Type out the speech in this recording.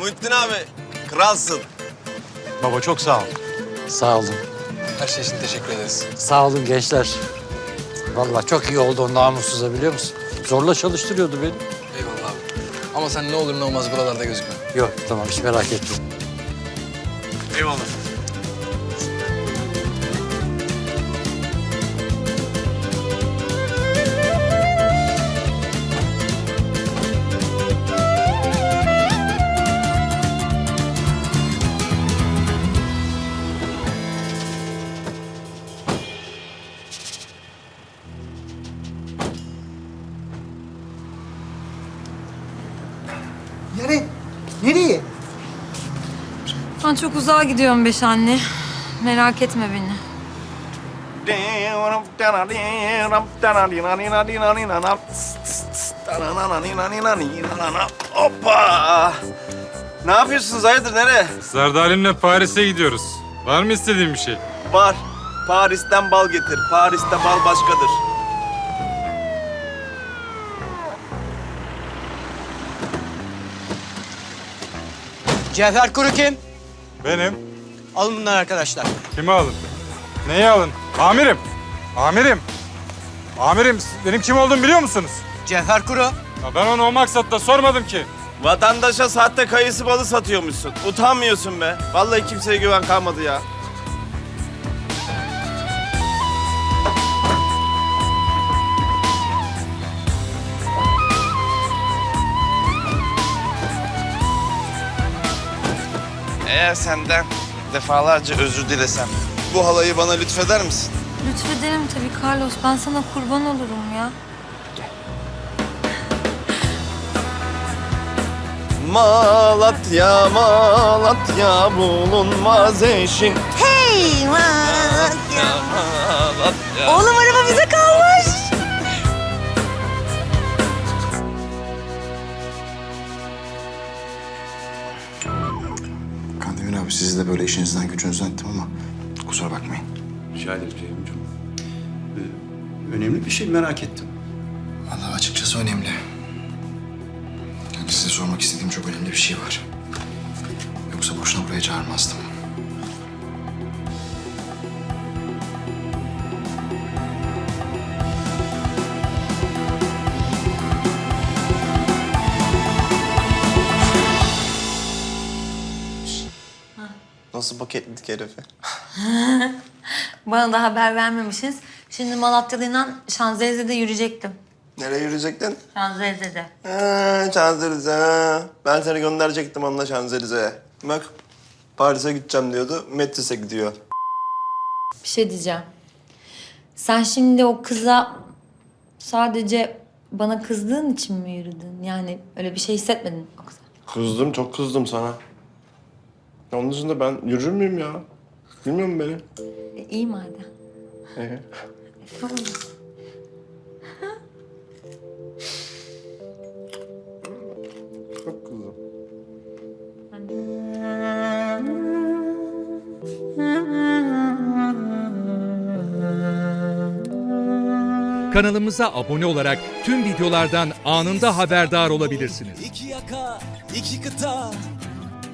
Muhittin abi, kralsın. Baba çok sağ ol. Sağ olun. Her şey için teşekkür ederiz. Sağ olun gençler. Vallahi çok iyi oldu o namussuza biliyor musun? Zorla çalıştırıyordu beni. Eyvallah abi. Ama sen ne olur ne olmaz buralarda gözükme. Yok tamam hiç merak etme. Eyvallah. Nereye? Ben çok uzağa gidiyorum beş anne. Merak etme beni. Hoppa! Ne yapıyorsunuz? Hayırdır nereye? Serdalimle Paris'e gidiyoruz. Var mı istediğin bir şey? Var. Paris'ten bal getir. Paris'te bal başkadır. Cevher Kuru kim? Benim. Alın bunları arkadaşlar. Kimi alın? Neyi alın? Amirim. Amirim. Amirim siz benim kim olduğumu biliyor musunuz? Cevher Kuru. Ya ben onu o maksatla sormadım ki. Vatandaşa sahte kayısı balı satıyormuşsun. Utanmıyorsun be. Vallahi kimseye güven kalmadı ya. Eğer senden defalarca özür dilesem bu halayı bana lütfeder misin? Lütfederim tabii Carlos. Ben sana kurban olurum ya. Malatya, Malatya bulunmaz eşin. Hey Malatya, Malatya. Oğlum araba bize kalmış. İşinizden gücünüzden ettim ama kusura bakmayın. Rica ederim Ceyhuncuğum. Ee, önemli bir şey merak ettim. Vallahi açıkçası önemli. Yani size sormak istediğim çok önemli bir şey var. Yoksa boşuna buraya çağırmazdım. Nasıl paketledik herifi? Bana da haber vermemişsiniz. Şimdi Malatya'yla Şanzelize'de yürüyecektim. Nereye yürüyecektin? Şanzelize'de. Ha, Şanzelize. Ben seni gönderecektim onunla Şanzelize'ye. Bak Paris'e gideceğim diyordu. Metris'e gidiyor. Bir şey diyeceğim. Sen şimdi o kıza sadece bana kızdığın için mi yürüdün? Yani öyle bir şey hissetmedin o kıza. Kızdım, çok kızdım sana. Onun dışında ben yürür müyüm ya? Bilmiyor musun beni? E, iyi madem. Ee? Tamam. Çok kızdım. Kanalımıza abone olarak tüm videolardan anında haberdar olabilirsiniz. İki yaka, iki kıta,